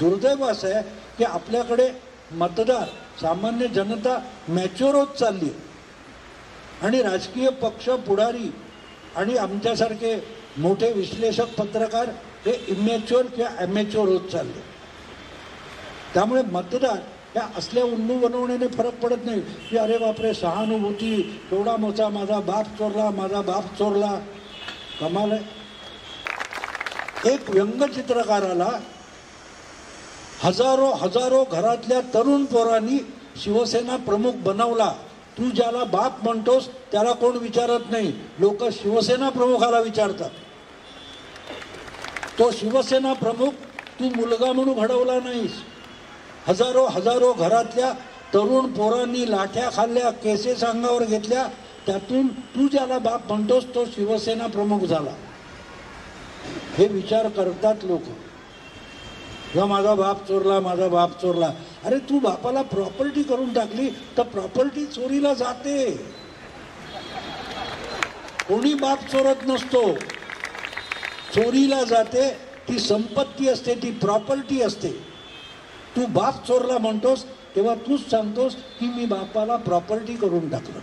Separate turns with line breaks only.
दुर्दैव असं आहे की आपल्याकडे मतदार सामान्य जनता मॅच्युअर होत चालली आहे. आणि राजकीय पक्ष पुढारी आणि आमच्यासारखे मोठे विश्लेषक पत्रकार हे इमॅच्युअर किंवा ॲमॅच्युअर होत चालले त्यामुळे मतदार या असल्या उल्लू बनवण्याने फरक पडत नाही की अरे बापरे सहानुभूती एवढा मोठा माझा बाप चोरला माझा बाप चोरला. कमाल आहे. एक व्यंगचित्रकाराला हजारो हजारो घरातल्या तरुण पोरांनी शिवसेना प्रमुख बनवला. तू ज्याला बाप म्हणतोस त्याला कोण विचारत नाही. लोक शिवसेना प्रमुखाला विचारतात. तो शिवसेना प्रमुख तू मुलगा म्हणून घडवला नाहीस. हजारो हजारो घरातल्या तरुण पोरांनी लाठ्या खाल्ल्या केसेस अंगावर घेतल्या. त्यातून तू ज्याला बाप म्हणतोस तो शिवसेना प्रमुख झाला. हे विचार करतात लोक. किंवा माझा बाप चोरला माझा बाप चोरला. अरे तू बापाला प्रॉपर्टी करून टाकली तर प्रॉपर्टी चोरीला जाते. कोणी बाप चोरत नसतो. चोरीला जाते ती संपत्ती असते ती प्रॉपर्टी असते. तू बाप चोरला म्हणतोस तेव्हा तूच सांगतोस की मी बापाला प्रॉपर्टी करून टाकलं.